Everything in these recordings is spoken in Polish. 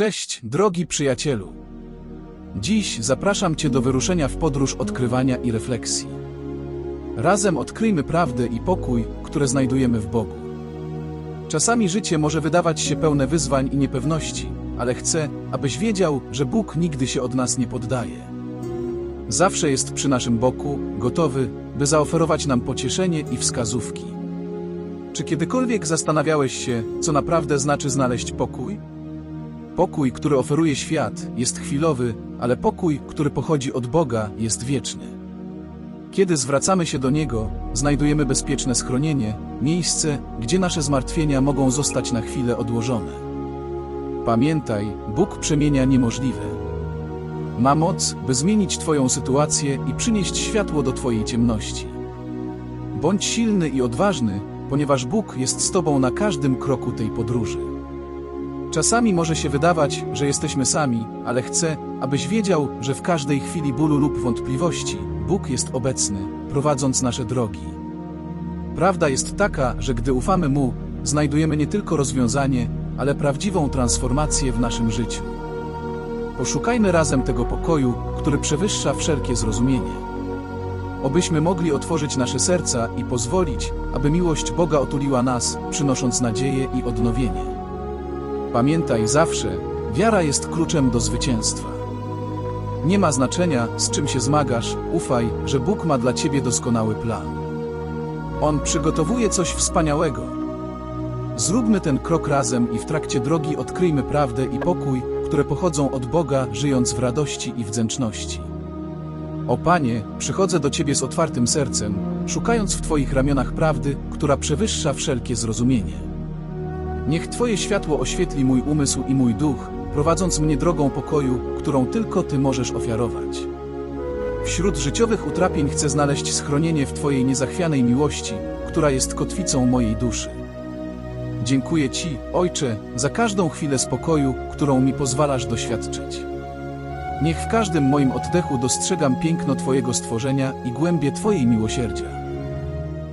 Cześć, drogi przyjacielu. Dziś zapraszam Cię do wyruszenia w podróż odkrywania i refleksji. Razem odkryjmy prawdę i pokój, które znajdujemy w Bogu. Czasami życie może wydawać się pełne wyzwań i niepewności, ale chcę, abyś wiedział, że Bóg nigdy się od nas nie poddaje. Zawsze jest przy naszym boku, gotowy, by zaoferować nam pocieszenie i wskazówki. Czy kiedykolwiek zastanawiałeś się, co naprawdę znaczy znaleźć pokój? Pokój, który oferuje świat, jest chwilowy, ale pokój, który pochodzi od Boga, jest wieczny. Kiedy zwracamy się do Niego, znajdujemy bezpieczne schronienie, miejsce, gdzie nasze zmartwienia mogą zostać na chwilę odłożone. Pamiętaj, Bóg przemienia niemożliwe. Ma moc, by zmienić Twoją sytuację i przynieść światło do Twojej ciemności. Bądź silny i odważny, ponieważ Bóg jest z Tobą na każdym kroku tej podróży. Czasami może się wydawać, że jesteśmy sami, ale chcę, abyś wiedział, że w każdej chwili bólu lub wątpliwości Bóg jest obecny, prowadząc nasze drogi. Prawda jest taka, że gdy ufamy Mu, znajdujemy nie tylko rozwiązanie, ale prawdziwą transformację w naszym życiu. Poszukajmy razem tego pokoju, który przewyższa wszelkie zrozumienie. Obyśmy mogli otworzyć nasze serca i pozwolić, aby miłość Boga otuliła nas, przynosząc nadzieję i odnowienie. Pamiętaj zawsze, wiara jest kluczem do zwycięstwa. Nie ma znaczenia, z czym się zmagasz, ufaj, że Bóg ma dla ciebie doskonały plan. On przygotowuje coś wspaniałego. Zróbmy ten krok razem i w trakcie drogi odkryjmy prawdę i pokój, które pochodzą od Boga, żyjąc w radości i wdzięczności. O Panie, przychodzę do Ciebie z otwartym sercem, szukając w Twoich ramionach prawdy, która przewyższa wszelkie zrozumienie. Niech Twoje światło oświetli mój umysł i mój duch, prowadząc mnie drogą pokoju, którą tylko Ty możesz ofiarować. Wśród życiowych utrapień chcę znaleźć schronienie w Twojej niezachwianej miłości, która jest kotwicą mojej duszy. Dziękuję Ci, Ojcze, za każdą chwilę spokoju, którą mi pozwalasz doświadczyć. Niech w każdym moim oddechu dostrzegam piękno Twojego stworzenia i głębie Twojej miłosierdzia.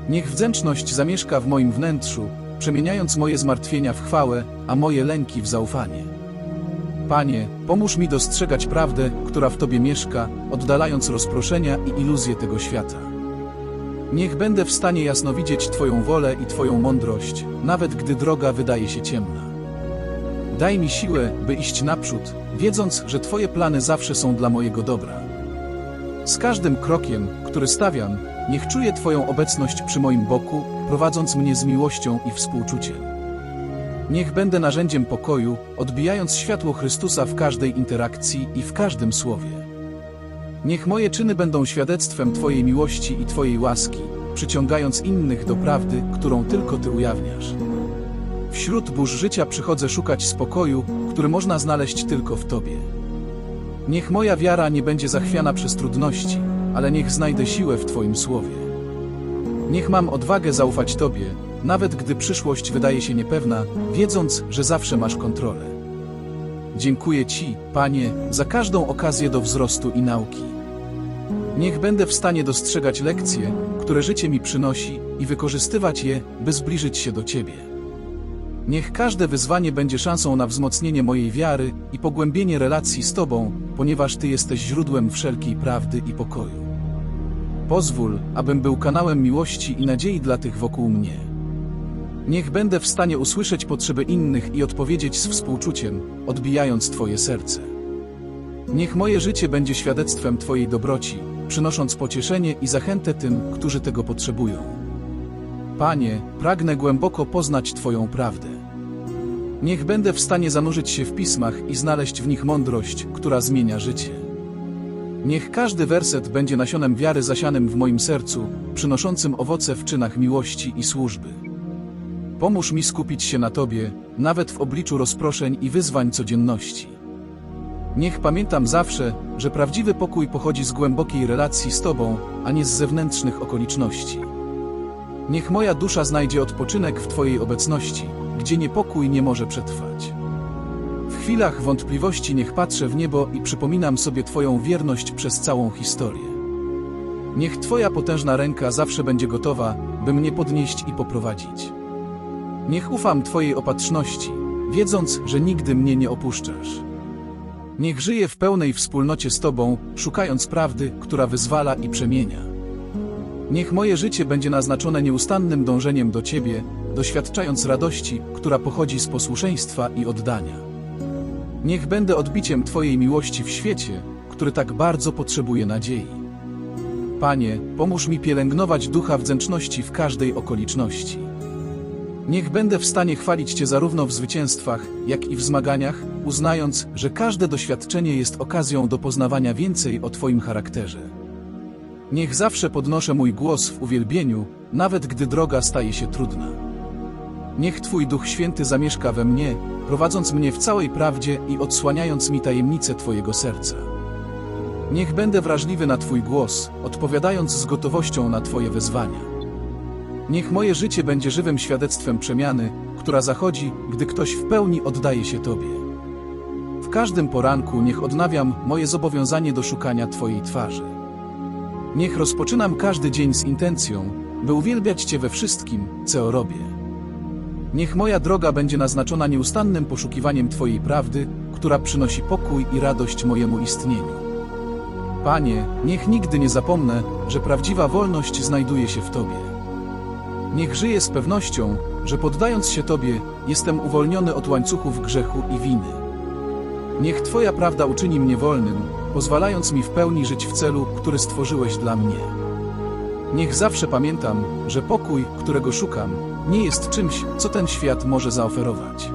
Niech wdzięczność zamieszka w moim wnętrzu, przemieniając moje zmartwienia w chwałę, a moje lęki w zaufanie. Panie, pomóż mi dostrzegać prawdę, która w Tobie mieszka, oddalając rozproszenia i iluzje tego świata. Niech będę w stanie jasno widzieć Twoją wolę i Twoją mądrość, nawet gdy droga wydaje się ciemna. Daj mi siłę, by iść naprzód, wiedząc, że Twoje plany zawsze są dla mojego dobra. Z każdym krokiem, który stawiam, niech czuję Twoją obecność przy moim boku, prowadząc mnie z miłością i współczuciem. Niech będę narzędziem pokoju, odbijając światło Chrystusa w każdej interakcji i w każdym słowie. Niech moje czyny będą świadectwem Twojej miłości i Twojej łaski, przyciągając innych do prawdy, którą tylko Ty ujawniasz. Wśród burz życia przychodzę szukać spokoju, który można znaleźć tylko w Tobie. Niech moja wiara nie będzie zachwiana przez trudności, ale niech znajdę siłę w Twoim słowie. Niech mam odwagę zaufać Tobie, nawet gdy przyszłość wydaje się niepewna, wiedząc, że zawsze masz kontrolę. Dziękuję Ci, Panie, za każdą okazję do wzrostu i nauki. Niech będę w stanie dostrzegać lekcje, które życie mi przynosi i wykorzystywać je, by zbliżyć się do Ciebie. Niech każde wyzwanie będzie szansą na wzmocnienie mojej wiary i pogłębienie relacji z Tobą, ponieważ Ty jesteś źródłem wszelkiej prawdy i pokoju. Pozwól, abym był kanałem miłości i nadziei dla tych wokół mnie. Niech będę w stanie usłyszeć potrzeby innych i odpowiedzieć z współczuciem, odbijając Twoje serce. Niech moje życie będzie świadectwem Twojej dobroci, przynosząc pocieszenie i zachętę tym, którzy tego potrzebują. Panie, pragnę głęboko poznać Twoją prawdę. Niech będę w stanie zanurzyć się w pismach i znaleźć w nich mądrość, która zmienia życie. Niech każdy werset będzie nasionem wiary zasianym w moim sercu, przynoszącym owoce w czynach miłości i służby. Pomóż mi skupić się na Tobie, nawet w obliczu rozproszeń i wyzwań codzienności. Niech pamiętam zawsze, że prawdziwy pokój pochodzi z głębokiej relacji z Tobą, a nie z zewnętrznych okoliczności. Niech moja dusza znajdzie odpoczynek w Twojej obecności, gdzie niepokój nie może przetrwać. Chwilach wątpliwości niech patrzę w niebo i przypominam sobie Twoją wierność przez całą historię. Niech Twoja potężna ręka zawsze będzie gotowa, by mnie podnieść i poprowadzić. Niech ufam Twojej opatrzności, wiedząc, że nigdy mnie nie opuszczasz. Niech żyję w pełnej wspólnocie z Tobą, szukając prawdy, która wyzwala i przemienia. Niech moje życie będzie naznaczone nieustannym dążeniem do Ciebie, doświadczając radości, która pochodzi z posłuszeństwa i oddania. Niech będę odbiciem Twojej miłości w świecie, który tak bardzo potrzebuje nadziei. Panie, pomóż mi pielęgnować ducha wdzięczności w każdej okoliczności. Niech będę w stanie chwalić Cię zarówno w zwycięstwach, jak i w zmaganiach, uznając, że każde doświadczenie jest okazją do poznawania więcej o Twoim charakterze. Niech zawsze podnoszę mój głos w uwielbieniu, nawet gdy droga staje się trudna. Niech Twój Duch Święty zamieszka we mnie, prowadząc mnie w całej prawdzie i odsłaniając mi tajemnice Twojego serca. Niech będę wrażliwy na Twój głos, odpowiadając z gotowością na Twoje wezwania. Niech moje życie będzie żywym świadectwem przemiany, która zachodzi, gdy ktoś w pełni oddaje się Tobie. W każdym poranku niech odnawiam moje zobowiązanie do szukania Twojej twarzy. Niech rozpoczynam każdy dzień z intencją, by uwielbiać Cię we wszystkim, co robię. Niech moja droga będzie naznaczona nieustannym poszukiwaniem Twojej prawdy, która przynosi pokój i radość mojemu istnieniu. Panie, niech nigdy nie zapomnę, że prawdziwa wolność znajduje się w Tobie. Niech żyję z pewnością, że poddając się Tobie, jestem uwolniony od łańcuchów grzechu i winy. Niech Twoja prawda uczyni mnie wolnym, pozwalając mi w pełni żyć w celu, który stworzyłeś dla mnie. Niech zawsze pamiętam, że pokój, którego szukam, nie jest czymś, co ten świat może zaoferować.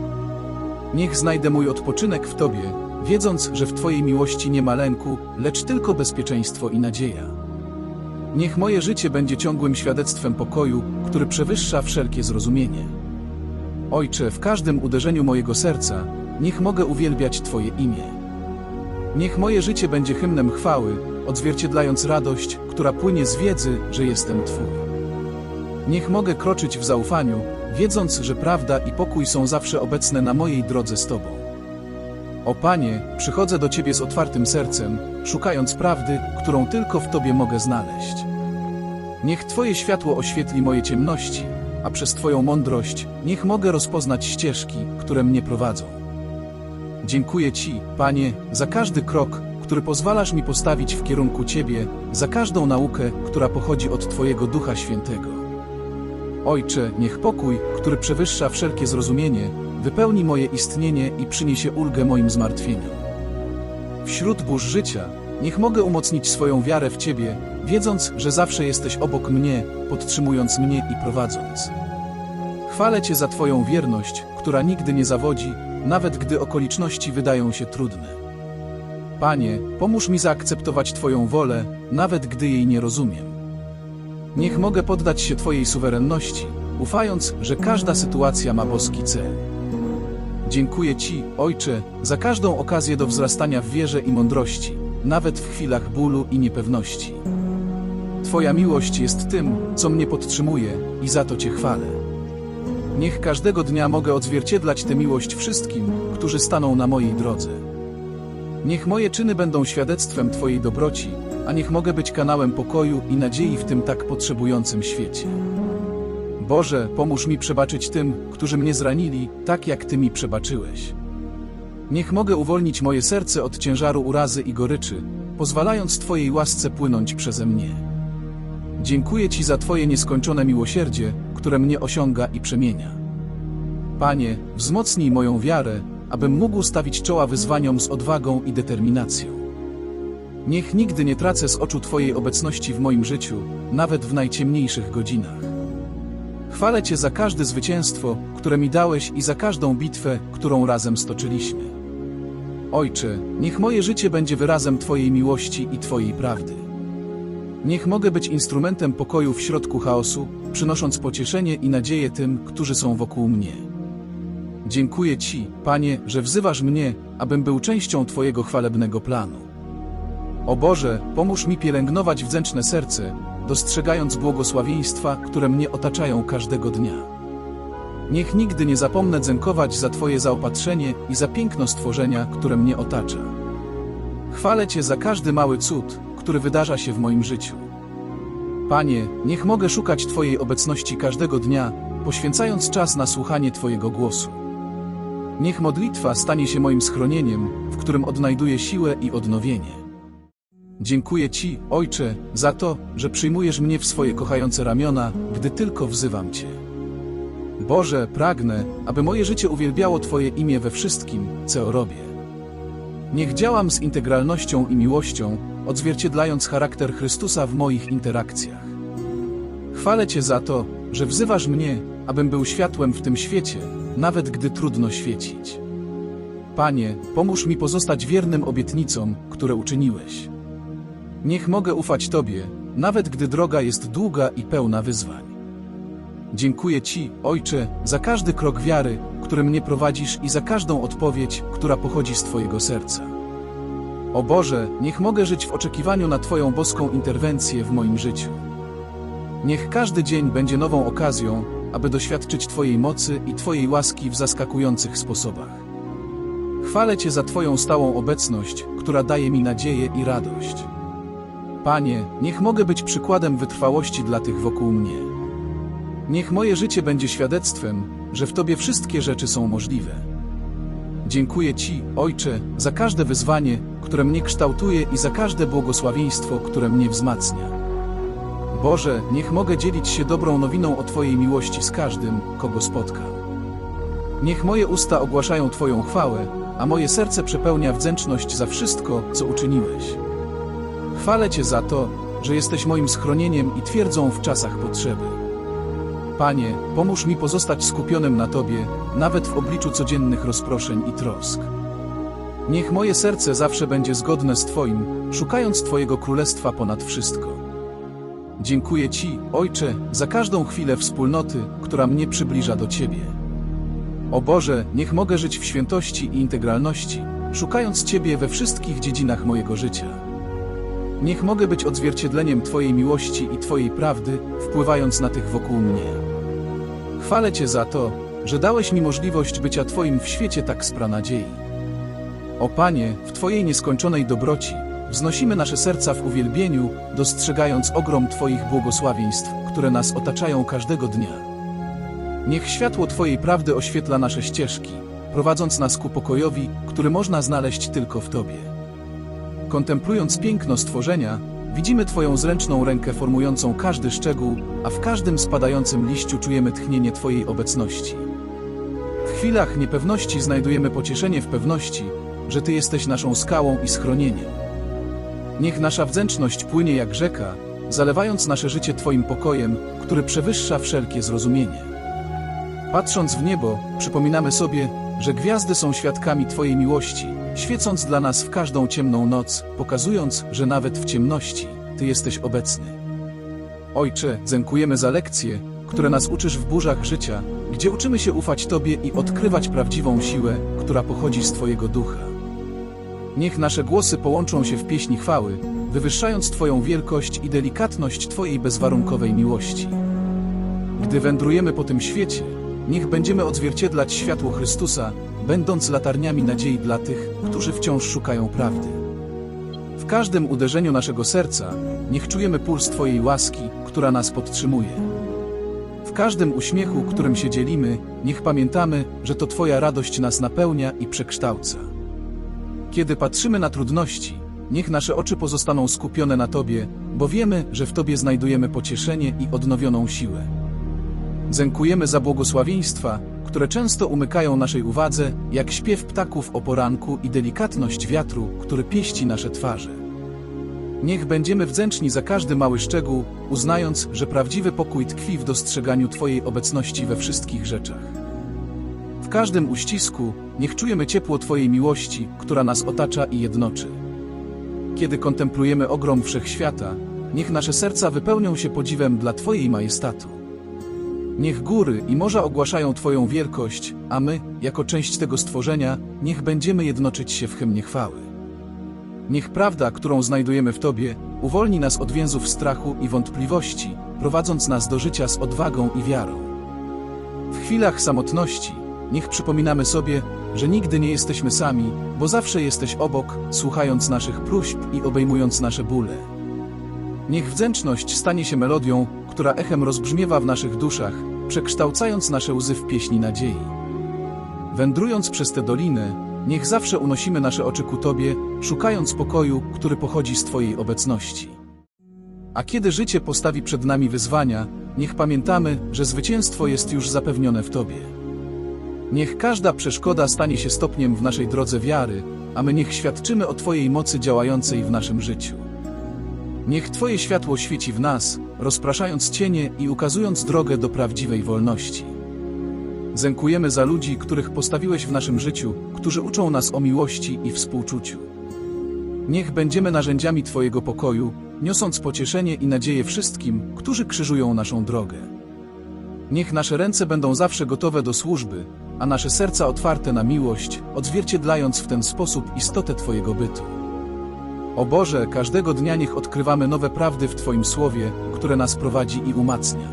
Niech znajdę mój odpoczynek w Tobie, wiedząc, że w Twojej miłości nie ma lęku, lecz tylko bezpieczeństwo i nadzieja. Niech moje życie będzie ciągłym świadectwem pokoju, który przewyższa wszelkie zrozumienie. Ojcze, w każdym uderzeniu mojego serca, niech mogę uwielbiać Twoje imię. Niech moje życie będzie hymnem chwały, odzwierciedlając radość, która płynie z wiedzy, że jestem Twój. Niech mogę kroczyć w zaufaniu, wiedząc, że prawda i pokój są zawsze obecne na mojej drodze z Tobą. O Panie, przychodzę do Ciebie z otwartym sercem, szukając prawdy, którą tylko w Tobie mogę znaleźć. Niech Twoje światło oświetli moje ciemności, a przez Twoją mądrość niech mogę rozpoznać ścieżki, które mnie prowadzą. Dziękuję Ci, Panie, za każdy krok, który pozwalasz mi postawić w kierunku Ciebie, za każdą naukę, która pochodzi od Twojego Ducha Świętego. Ojcze, niech pokój, który przewyższa wszelkie zrozumienie, wypełni moje istnienie i przyniesie ulgę moim zmartwieniom. Wśród burz życia, niech mogę umocnić swoją wiarę w Ciebie, wiedząc, że zawsze jesteś obok mnie, podtrzymując mnie i prowadząc. Chwalę Cię za Twoją wierność, która nigdy nie zawodzi, nawet gdy okoliczności wydają się trudne. Panie, pomóż mi zaakceptować Twoją wolę, nawet gdy jej nie rozumiem. Niech mogę poddać się Twojej suwerenności, ufając, że każda sytuacja ma boski cel. Dziękuję Ci, Ojcze, za każdą okazję do wzrastania w wierze i mądrości, nawet w chwilach bólu i niepewności. Twoja miłość jest tym, co mnie podtrzymuje i za to Cię chwalę. Niech każdego dnia mogę odzwierciedlać tę miłość wszystkim, którzy staną na mojej drodze. Niech moje czyny będą świadectwem Twojej dobroci, a niech mogę być kanałem pokoju i nadziei w tym tak potrzebującym świecie. Boże, pomóż mi przebaczyć tym, którzy mnie zranili, tak jak Ty mi przebaczyłeś. Niech mogę uwolnić moje serce od ciężaru urazy i goryczy, pozwalając Twojej łasce płynąć przeze mnie. Dziękuję Ci za Twoje nieskończone miłosierdzie, które mnie osiąga i przemienia. Panie, wzmocnij moją wiarę, abym mógł stawić czoła wyzwaniom z odwagą i determinacją. Niech nigdy nie tracę z oczu Twojej obecności w moim życiu, nawet w najciemniejszych godzinach. Chwalę Cię za każde zwycięstwo, które mi dałeś i za każdą bitwę, którą razem stoczyliśmy. Ojcze, niech moje życie będzie wyrazem Twojej miłości i Twojej prawdy. Niech mogę być instrumentem pokoju w środku chaosu, przynosząc pocieszenie i nadzieję tym, którzy są wokół mnie. Dziękuję Ci, Panie, że wzywasz mnie, abym był częścią Twojego chwalebnego planu. O Boże, pomóż mi pielęgnować wdzięczne serce, dostrzegając błogosławieństwa, które mnie otaczają każdego dnia. Niech nigdy nie zapomnę dziękować za Twoje zaopatrzenie i za piękno stworzenia, które mnie otacza. Chwalę Cię za każdy mały cud, który wydarza się w moim życiu. Panie, niech mogę szukać Twojej obecności każdego dnia, poświęcając czas na słuchanie Twojego głosu. Niech modlitwa stanie się moim schronieniem, w którym odnajduję siłę i odnowienie. Dziękuję Ci, Ojcze, za to, że przyjmujesz mnie w swoje kochające ramiona, gdy tylko wzywam Cię. Boże, pragnę, aby moje życie uwielbiało Twoje imię we wszystkim, co robię. Niech działam z integralnością i miłością, odzwierciedlając charakter Chrystusa w moich interakcjach. Chwalę Cię za to, że wzywasz mnie, abym był światłem w tym świecie, nawet gdy trudno świecić. Panie, pomóż mi pozostać wiernym obietnicom, które uczyniłeś. Niech mogę ufać Tobie, nawet gdy droga jest długa i pełna wyzwań. Dziękuję Ci, Ojcze, za każdy krok wiary, który mnie prowadzisz i za każdą odpowiedź, która pochodzi z Twojego serca. O Boże, niech mogę żyć w oczekiwaniu na Twoją boską interwencję w moim życiu. Niech każdy dzień będzie nową okazją, aby doświadczyć Twojej mocy i Twojej łaski w zaskakujących sposobach. Chwalę Cię za Twoją stałą obecność, która daje mi nadzieję i radość. Panie, niech mogę być przykładem wytrwałości dla tych wokół mnie. Niech moje życie będzie świadectwem, że w Tobie wszystkie rzeczy są możliwe. Dziękuję Ci, Ojcze, za każde wyzwanie, które mnie kształtuje i za każde błogosławieństwo, które mnie wzmacnia. Boże, niech mogę dzielić się dobrą nowiną o Twojej miłości z każdym, kogo spotkam. Niech moje usta ogłaszają Twoją chwałę, a moje serce przepełnia wdzięczność za wszystko, co uczyniłeś. Chwalę Cię za to, że jesteś moim schronieniem i twierdzą w czasach potrzeby. Panie, pomóż mi pozostać skupionym na Tobie, nawet w obliczu codziennych rozproszeń i trosk. Niech moje serce zawsze będzie zgodne z Twoim, szukając Twojego królestwa ponad wszystko. Dziękuję Ci, Ojcze, za każdą chwilę wspólnoty, która mnie przybliża do Ciebie. O Boże, niech mogę żyć w świętości i integralności, szukając Ciebie we wszystkich dziedzinach mojego życia. Niech mogę być odzwierciedleniem Twojej miłości i Twojej prawdy, wpływając na tych wokół mnie. Chwalę Cię za to, że dałeś mi możliwość bycia Twoim w świecie tak spra nadziei. O Panie, w Twojej nieskończonej dobroci, wznosimy nasze serca w uwielbieniu, dostrzegając ogrom Twoich błogosławieństw, które nas otaczają każdego dnia. Niech światło Twojej prawdy oświetla nasze ścieżki, prowadząc nas ku pokojowi, który można znaleźć tylko w Tobie. Kontemplując piękno stworzenia, widzimy Twoją zręczną rękę formującą każdy szczegół, a w każdym spadającym liściu czujemy tchnienie Twojej obecności. W chwilach niepewności znajdujemy pocieszenie w pewności, że Ty jesteś naszą skałą i schronieniem. Niech nasza wdzięczność płynie jak rzeka, zalewając nasze życie Twoim pokojem, który przewyższa wszelkie zrozumienie. Patrząc w niebo, przypominamy sobie, że gwiazdy są świadkami Twojej miłości, świecąc dla nas w każdą ciemną noc, pokazując, że nawet w ciemności Ty jesteś obecny. Ojcze, dziękujemy za lekcje, które nas uczysz w burzach życia, gdzie uczymy się ufać Tobie i odkrywać prawdziwą siłę, która pochodzi z Twojego ducha. Niech nasze głosy połączą się w pieśni chwały, wywyższając Twoją wielkość i delikatność Twojej bezwarunkowej miłości. Gdy wędrujemy po tym świecie, niech będziemy odzwierciedlać światło Chrystusa, będąc latarniami nadziei dla tych, którzy wciąż szukają prawdy. W każdym uderzeniu naszego serca, niech czujemy puls Twojej łaski, która nas podtrzymuje. W każdym uśmiechu, którym się dzielimy, niech pamiętamy, że to Twoja radość nas napełnia i przekształca. Kiedy patrzymy na trudności, niech nasze oczy pozostaną skupione na Tobie, bo wiemy, że w Tobie znajdujemy pocieszenie i odnowioną siłę. Dziękujemy za błogosławieństwa, które często umykają naszej uwadze, jak śpiew ptaków o poranku i delikatność wiatru, który pieści nasze twarze. Niech będziemy wdzięczni za każdy mały szczegół, uznając, że prawdziwy pokój tkwi w dostrzeganiu Twojej obecności we wszystkich rzeczach. W każdym uścisku, niech czujemy ciepło Twojej miłości, która nas otacza i jednoczy. Kiedy kontemplujemy ogrom wszechświata, niech nasze serca wypełnią się podziwem dla Twojej majestatu. Niech góry i morza ogłaszają Twoją wielkość, a my, jako część tego stworzenia, niech będziemy jednoczyć się w hymnie chwały. Niech prawda, którą znajdujemy w Tobie, uwolni nas od więzów strachu i wątpliwości, prowadząc nas do życia z odwagą i wiarą. W chwilach samotności, niech przypominamy sobie, że nigdy nie jesteśmy sami, bo zawsze jesteś obok, słuchając naszych próśb i obejmując nasze bóle. Niech wdzięczność stanie się melodią, która echem rozbrzmiewa w naszych duszach, przekształcając nasze łzy w pieśni nadziei. Wędrując przez te doliny, niech zawsze unosimy nasze oczy ku Tobie, szukając pokoju, który pochodzi z Twojej obecności. A kiedy życie postawi przed nami wyzwania, niech pamiętamy, że zwycięstwo jest już zapewnione w Tobie. Niech każda przeszkoda stanie się stopniem w naszej drodze wiary, a my niech świadczymy o Twojej mocy działającej w naszym życiu. Niech Twoje światło świeci w nas, rozpraszając cienie i ukazując drogę do prawdziwej wolności. Zękujemy za ludzi, których postawiłeś w naszym życiu, którzy uczą nas o miłości i współczuciu. Niech będziemy narzędziami Twojego pokoju, niosąc pocieszenie i nadzieję wszystkim, którzy krzyżują naszą drogę. Niech nasze ręce będą zawsze gotowe do służby, a nasze serca otwarte na miłość, odzwierciedlając w ten sposób istotę Twojego bytu. O Boże, każdego dnia niech odkrywamy nowe prawdy w Twoim słowie, które nas prowadzi i umacnia.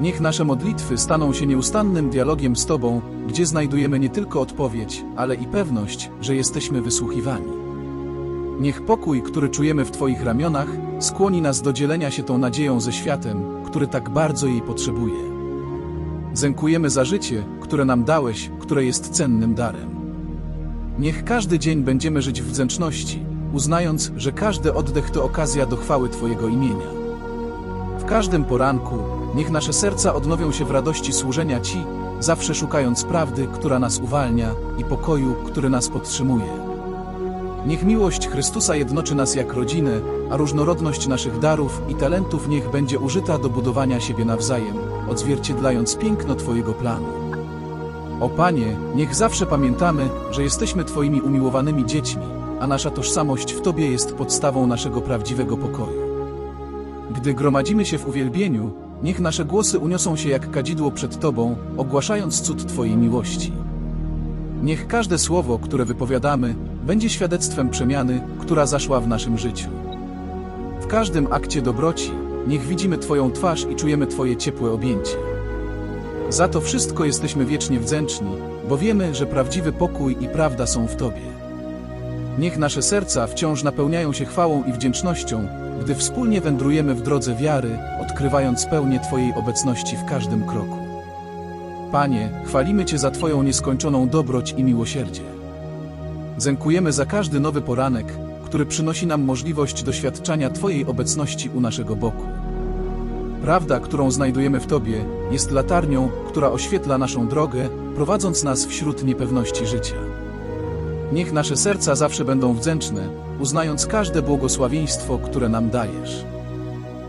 Niech nasze modlitwy staną się nieustannym dialogiem z Tobą, gdzie znajdujemy nie tylko odpowiedź, ale i pewność, że jesteśmy wysłuchiwani. Niech pokój, który czujemy w Twoich ramionach, skłoni nas do dzielenia się tą nadzieją ze światem, który tak bardzo jej potrzebuje. Zękujemy za życie, które nam dałeś, które jest cennym darem. Niech każdy dzień będziemy żyć w wdzięczności, uznając, że każdy oddech to okazja do chwały Twojego imienia. W każdym poranku, niech nasze serca odnowią się w radości służenia Ci, zawsze szukając prawdy, która nas uwalnia, i pokoju, który nas podtrzymuje. Niech miłość Chrystusa jednoczy nas jak rodzinę, a różnorodność naszych darów i talentów niech będzie użyta do budowania siebie nawzajem, odzwierciedlając piękno Twojego planu. O Panie, niech zawsze pamiętamy, że jesteśmy Twoimi umiłowanymi dziećmi, a nasza tożsamość w Tobie jest podstawą naszego prawdziwego pokoju. Gdy gromadzimy się w uwielbieniu, niech nasze głosy uniosą się jak kadzidło przed Tobą, ogłaszając cud Twojej miłości. Niech każde słowo, które wypowiadamy, będzie świadectwem przemiany, która zaszła w naszym życiu. W każdym akcie dobroci, niech widzimy Twoją twarz i czujemy Twoje ciepłe objęcie. Za to wszystko jesteśmy wiecznie wdzięczni, bo wiemy, że prawdziwy pokój i prawda są w Tobie. Niech nasze serca wciąż napełniają się chwałą i wdzięcznością, gdy wspólnie wędrujemy w drodze wiary, odkrywając pełnię Twojej obecności w każdym kroku. Panie, chwalimy Cię za Twoją nieskończoną dobroć i miłosierdzie. Zękujemy za każdy nowy poranek, który przynosi nam możliwość doświadczania Twojej obecności u naszego boku. Prawda, którą znajdujemy w Tobie, jest latarnią, która oświetla naszą drogę, prowadząc nas wśród niepewności życia. Niech nasze serca zawsze będą wdzięczne, uznając każde błogosławieństwo, które nam dajesz.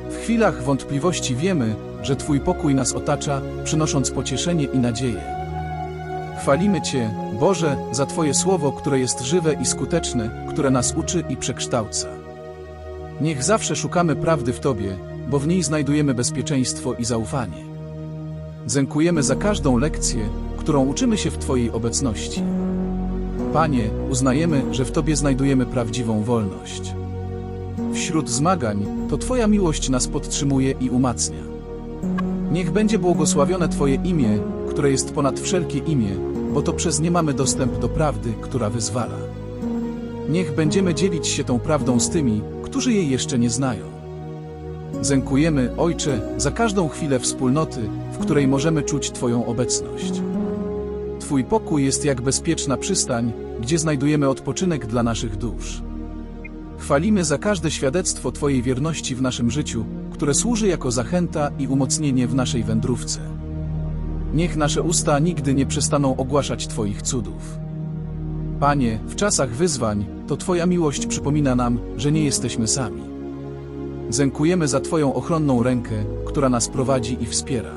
W chwilach wątpliwości wiemy, że Twój pokój nas otacza, przynosząc pocieszenie i nadzieję. Chwalimy Cię, Boże, za Twoje słowo, które jest żywe i skuteczne, które nas uczy i przekształca. Niech zawsze szukamy prawdy w Tobie, bo w niej znajdujemy bezpieczeństwo i zaufanie. Zękujemy za każdą lekcję, którą uczymy się w Twojej obecności. Panie, uznajemy, że w Tobie znajdujemy prawdziwą wolność. Wśród zmagań, to Twoja miłość nas podtrzymuje i umacnia. Niech będzie błogosławione Twoje imię, które jest ponad wszelkie imię, bo to przez nie mamy dostęp do prawdy, która wyzwala. Niech będziemy dzielić się tą prawdą z tymi, którzy jej jeszcze nie znają. Zękujemy, Ojcze, za każdą chwilę wspólnoty, w której możemy czuć Twoją obecność. Twój pokój jest jak bezpieczna przystań, gdzie znajdujemy odpoczynek dla naszych dusz. Chwalimy za każde świadectwo Twojej wierności w naszym życiu, które służy jako zachęta i umocnienie w naszej wędrówce. Niech nasze usta nigdy nie przestaną ogłaszać Twoich cudów. Panie, w czasach wyzwań, to Twoja miłość przypomina nam, że nie jesteśmy sami. Zękujemy za Twoją ochronną rękę, która nas prowadzi i wspiera.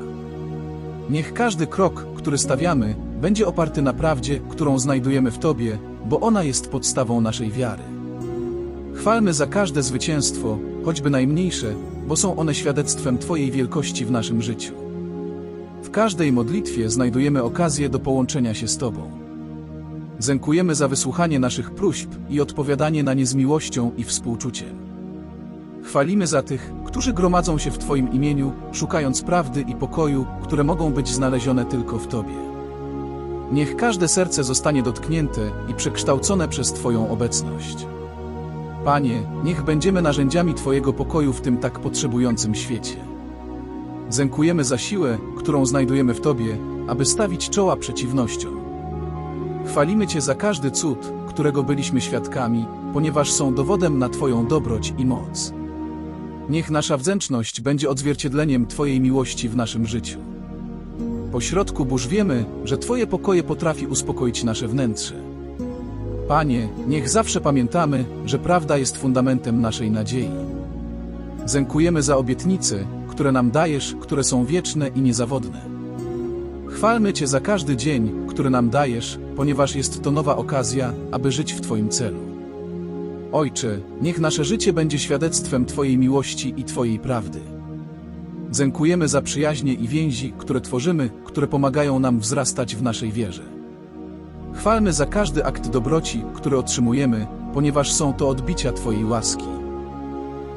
Niech każdy krok, który stawiamy, będzie oparty na prawdzie, którą znajdujemy w Tobie, bo ona jest podstawą naszej wiary. Chwalmy za każde zwycięstwo, choćby najmniejsze, bo są one świadectwem Twojej wielkości w naszym życiu. W każdej modlitwie znajdujemy okazję do połączenia się z Tobą. Zękujemy za wysłuchanie naszych próśb i odpowiadanie na nie z miłością i współczuciem. Chwalimy za tych, którzy gromadzą się w Twoim imieniu, szukając prawdy i pokoju, które mogą być znalezione tylko w Tobie. Niech każde serce zostanie dotknięte i przekształcone przez Twoją obecność. Panie, niech będziemy narzędziami Twojego pokoju w tym tak potrzebującym świecie. Zękujemy za siłę, którą znajdujemy w Tobie, aby stawić czoła przeciwnościom. Chwalimy Cię za każdy cud, którego byliśmy świadkami, ponieważ są dowodem na Twoją dobroć i moc. Niech nasza wdzięczność będzie odzwierciedleniem Twojej miłości w naszym życiu. Pośrodku burz wiemy, że Twoje pokoje potrafi uspokoić nasze wnętrze. Panie, niech zawsze pamiętamy, że prawda jest fundamentem naszej nadziei. Dziękujemy za obietnice, które nam dajesz, które są wieczne i niezawodne. Chwalmy Cię za każdy dzień, który nam dajesz, ponieważ jest to nowa okazja, aby żyć w Twoim celu. Ojcze, niech nasze życie będzie świadectwem Twojej miłości i Twojej prawdy. Dziękujemy za przyjaźnie i więzi, które tworzymy, które pomagają nam wzrastać w naszej wierze. Chwalmy za każdy akt dobroci, który otrzymujemy, ponieważ są to odbicia Twojej łaski.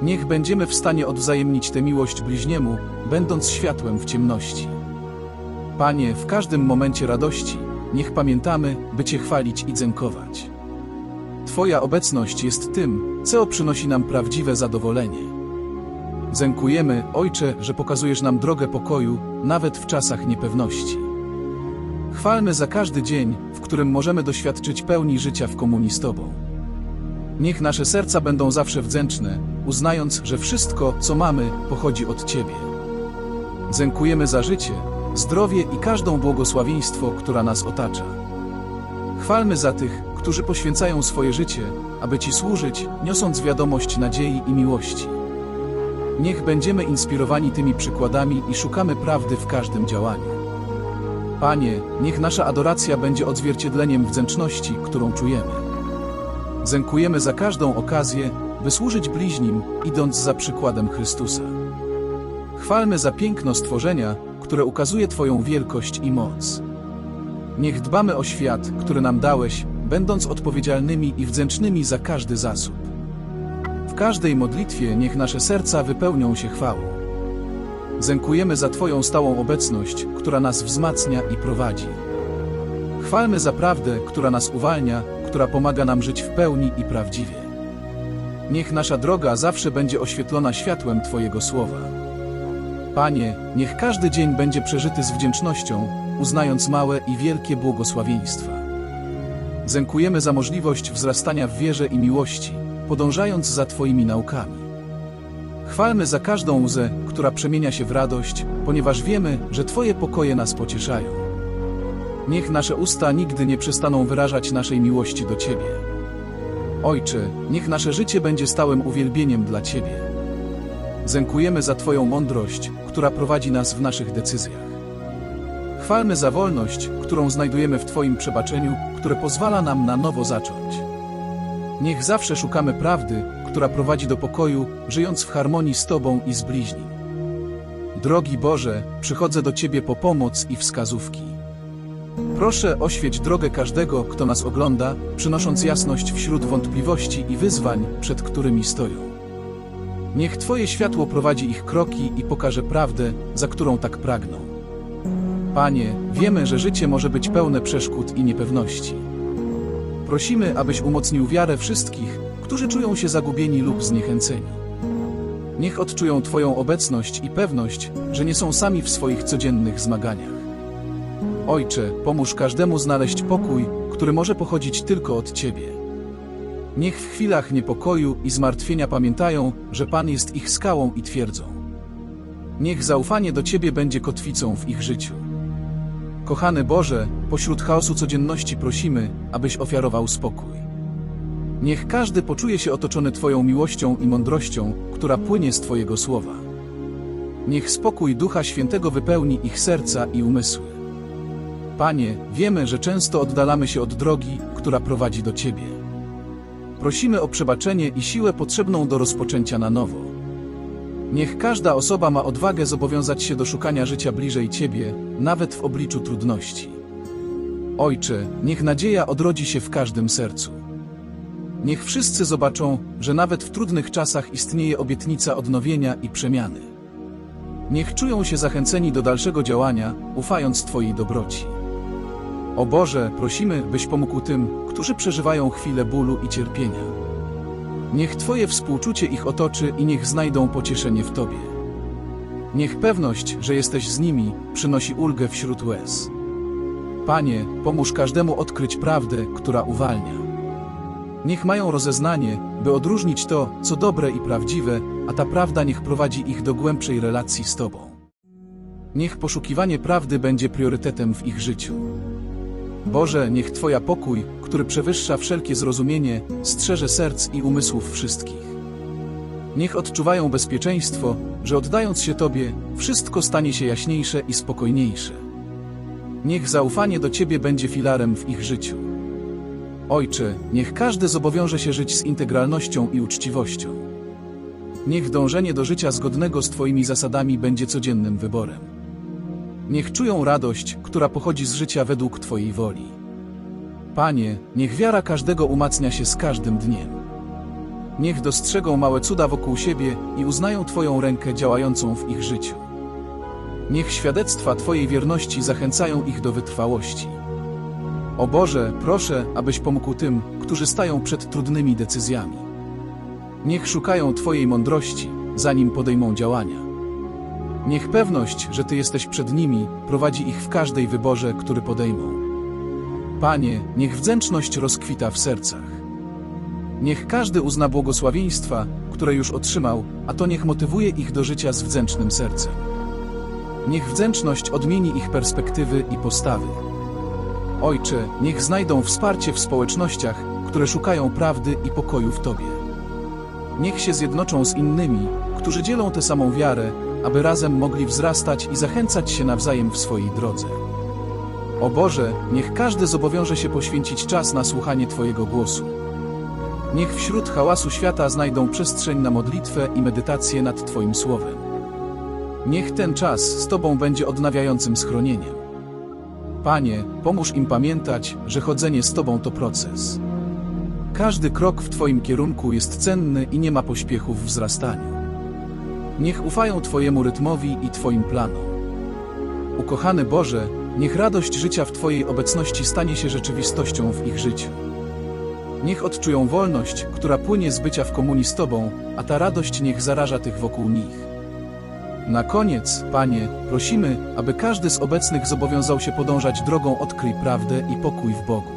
Niech będziemy w stanie odwzajemnić tę miłość bliźniemu, będąc światłem w ciemności. Panie, w każdym momencie radości, niech pamiętamy, by Cię chwalić i dziękować. Twoja obecność jest tym, co przynosi nam prawdziwe zadowolenie. Dziękujemy, Ojcze, że pokazujesz nam drogę pokoju, nawet w czasach niepewności. Chwalmy za każdy dzień, w którym możemy doświadczyć pełni życia w komunii z Tobą. Niech nasze serca będą zawsze wdzięczne, uznając, że wszystko, co mamy, pochodzi od Ciebie. Dziękujemy za życie, zdrowie i każdą błogosławieństwo, która nas otacza. Chwalmy za tych, którzy poświęcają swoje życie, aby Ci służyć, niosąc wiadomość nadziei i miłości. Niech będziemy inspirowani tymi przykładami i szukamy prawdy w każdym działaniu. Panie, niech nasza adoracja będzie odzwierciedleniem wdzięczności, którą czujemy. Dziękujemy za każdą okazję, by służyć bliźnim, idąc za przykładem Chrystusa. Chwalmy za piękno stworzenia, które ukazuje Twoją wielkość i moc. Niech dbamy o świat, który nam dałeś, będąc odpowiedzialnymi i wdzięcznymi za każdy zasób. W każdej modlitwie niech nasze serca wypełnią się chwałą. Dziękujemy za Twoją stałą obecność, która nas wzmacnia i prowadzi. Chwalmy za prawdę, która nas uwalnia, która pomaga nam żyć w pełni i prawdziwie. Niech nasza droga zawsze będzie oświetlona światłem Twojego słowa. Panie, niech każdy dzień będzie przeżyty z wdzięcznością, uznając małe i wielkie błogosławieństwa. Dziękujemy za możliwość wzrastania w wierze i miłości, podążając za Twoimi naukami. Chwalmy za każdą łzę, która przemienia się w radość, ponieważ wiemy, że Twoje pokoje nas pocieszają. Niech nasze usta nigdy nie przestaną wyrażać naszej miłości do Ciebie. Ojcze, niech nasze życie będzie stałym uwielbieniem dla Ciebie. Dziękujemy za Twoją mądrość, która prowadzi nas w naszych decyzjach. Chwalmy za wolność, którą znajdujemy w Twoim przebaczeniu, które pozwala nam na nowo zacząć. Niech zawsze szukamy prawdy, która prowadzi do pokoju, żyjąc w harmonii z Tobą i z bliźnim. Drogi Boże, przychodzę do Ciebie po pomoc i wskazówki. Proszę oświeć drogę każdego, kto nas ogląda, przynosząc jasność wśród wątpliwości i wyzwań, przed którymi stoją. Niech Twoje światło prowadzi ich kroki i pokaże prawdę, za którą tak pragną. Panie, wiemy, że życie może być pełne przeszkód i niepewności. Prosimy, abyś umocnił wiarę wszystkich, którzy czują się zagubieni lub zniechęceni. Niech odczują Twoją obecność i pewność, że nie są sami w swoich codziennych zmaganiach. Ojcze, pomóż każdemu znaleźć pokój, który może pochodzić tylko od Ciebie. Niech w chwilach niepokoju i zmartwienia pamiętają, że Pan jest ich skałą i twierdzą. Niech zaufanie do Ciebie będzie kotwicą w ich życiu. Kochany Boże, pośród chaosu codzienności prosimy, abyś ofiarował spokój. Niech każdy poczuje się otoczony Twoją miłością i mądrością, która płynie z Twojego słowa. Niech spokój Ducha Świętego wypełni ich serca i umysły. Panie, wiemy, że często oddalamy się od drogi, która prowadzi do Ciebie. Prosimy o przebaczenie i siłę potrzebną do rozpoczęcia na nowo. Niech każda osoba ma odwagę zobowiązać się do szukania życia bliżej Ciebie, nawet w obliczu trudności. Ojcze, niech nadzieja odrodzi się w każdym sercu. Niech wszyscy zobaczą, że nawet w trudnych czasach istnieje obietnica odnowienia i przemiany. Niech czują się zachęceni do dalszego działania, ufając Twojej dobroci. O Boże, prosimy, byś pomógł tym, którzy przeżywają chwile bólu i cierpienia. Niech Twoje współczucie ich otoczy i niech znajdą pocieszenie w Tobie. Niech pewność, że jesteś z nimi, przynosi ulgę wśród łez. Panie, pomóż każdemu odkryć prawdę, która uwalnia. Niech mają rozeznanie, by odróżnić to, co dobre i prawdziwe, a ta prawda niech prowadzi ich do głębszej relacji z Tobą. Niech poszukiwanie prawdy będzie priorytetem w ich życiu. Boże, niech Twoja pokój, który przewyższa wszelkie zrozumienie, strzeże serc i umysłów wszystkich. Niech odczuwają bezpieczeństwo, że oddając się Tobie, wszystko stanie się jaśniejsze i spokojniejsze. Niech zaufanie do Ciebie będzie filarem w ich życiu. Ojcze, niech każdy zobowiąże się żyć z integralnością i uczciwością. Niech dążenie do życia zgodnego z Twoimi zasadami będzie codziennym wyborem. Niech czują radość, która pochodzi z życia według Twojej woli. Panie, niech wiara każdego umacnia się z każdym dniem. Niech dostrzegą małe cuda wokół siebie i uznają Twoją rękę działającą w ich życiu. Niech świadectwa Twojej wierności zachęcają ich do wytrwałości. O Boże, proszę, abyś pomógł tym, którzy stają przed trudnymi decyzjami. Niech szukają Twojej mądrości, zanim podejmą działania. Niech pewność, że Ty jesteś przed nimi, prowadzi ich w każdej wyborze, który podejmą. Panie, niech wdzięczność rozkwita w sercach. Niech każdy uzna błogosławieństwa, które już otrzymał, a to niech motywuje ich do życia z wdzięcznym sercem. Niech wdzięczność odmieni ich perspektywy i postawy. Ojcze, niech znajdą wsparcie w społecznościach, które szukają prawdy i pokoju w Tobie. Niech się zjednoczą z innymi, którzy dzielą tę samą wiarę, aby razem mogli wzrastać i zachęcać się nawzajem w swojej drodze. O Boże, niech każdy zobowiąże się poświęcić czas na słuchanie Twojego głosu. Niech wśród hałasu świata znajdą przestrzeń na modlitwę i medytację nad Twoim słowem. Niech ten czas z Tobą będzie odnawiającym schronieniem. Panie, pomóż im pamiętać, że chodzenie z Tobą to proces. Każdy krok w Twoim kierunku jest cenny i nie ma pośpiechu w wzrastaniu. Niech ufają Twojemu rytmowi i Twoim planom. Ukochany Boże, niech radość życia w Twojej obecności stanie się rzeczywistością w ich życiu. Niech odczują wolność, która płynie z bycia w komunii z Tobą, a ta radość niech zaraża tych wokół nich. Na koniec, Panie, prosimy, aby każdy z obecnych zobowiązał się podążać drogą odkryj prawdę i pokój w Bogu.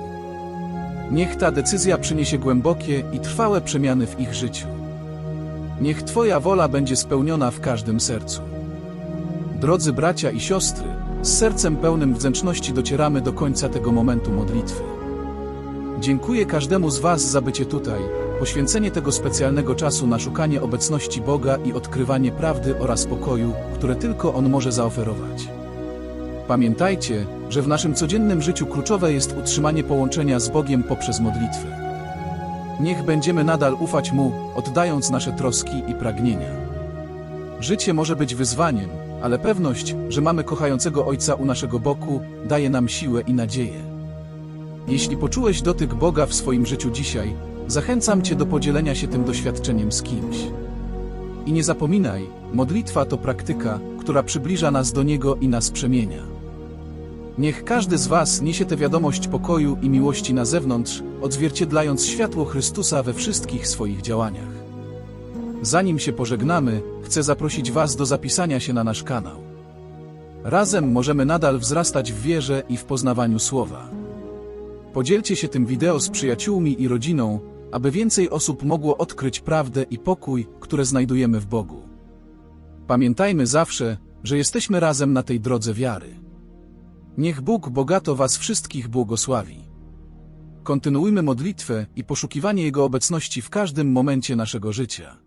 Niech ta decyzja przyniesie głębokie i trwałe przemiany w ich życiu. Niech Twoja wola będzie spełniona w każdym sercu. Drodzy bracia i siostry, z sercem pełnym wdzięczności docieramy do końca tego momentu modlitwy. Dziękuję każdemu z Was za bycie tutaj, poświęcenie tego specjalnego czasu na szukanie obecności Boga i odkrywanie prawdy oraz pokoju, które tylko On może zaoferować. Pamiętajcie, że w naszym codziennym życiu kluczowe jest utrzymanie połączenia z Bogiem poprzez modlitwę. Niech będziemy nadal ufać Mu, oddając nasze troski i pragnienia. Życie może być wyzwaniem, ale pewność, że mamy kochającego Ojca u naszego boku, daje nam siłę i nadzieję. Jeśli poczułeś dotyk Boga w swoim życiu dzisiaj, zachęcam Cię do podzielenia się tym doświadczeniem z kimś. I nie zapominaj, modlitwa to praktyka, która przybliża nas do Niego i nas przemienia. Niech każdy z Was niesie tę wiadomość pokoju i miłości na zewnątrz, odzwierciedlając światło Chrystusa we wszystkich swoich działaniach. Zanim się pożegnamy, chcę zaprosić Was do zapisania się na nasz kanał. Razem możemy nadal wzrastać w wierze i w poznawaniu Słowa. Podzielcie się tym wideo z przyjaciółmi i rodziną, aby więcej osób mogło odkryć prawdę i pokój, które znajdujemy w Bogu. Pamiętajmy zawsze, że jesteśmy razem na tej drodze wiary. Niech Bóg bogato Was wszystkich błogosławi. Kontynuujmy modlitwę i poszukiwanie Jego obecności w każdym momencie naszego życia.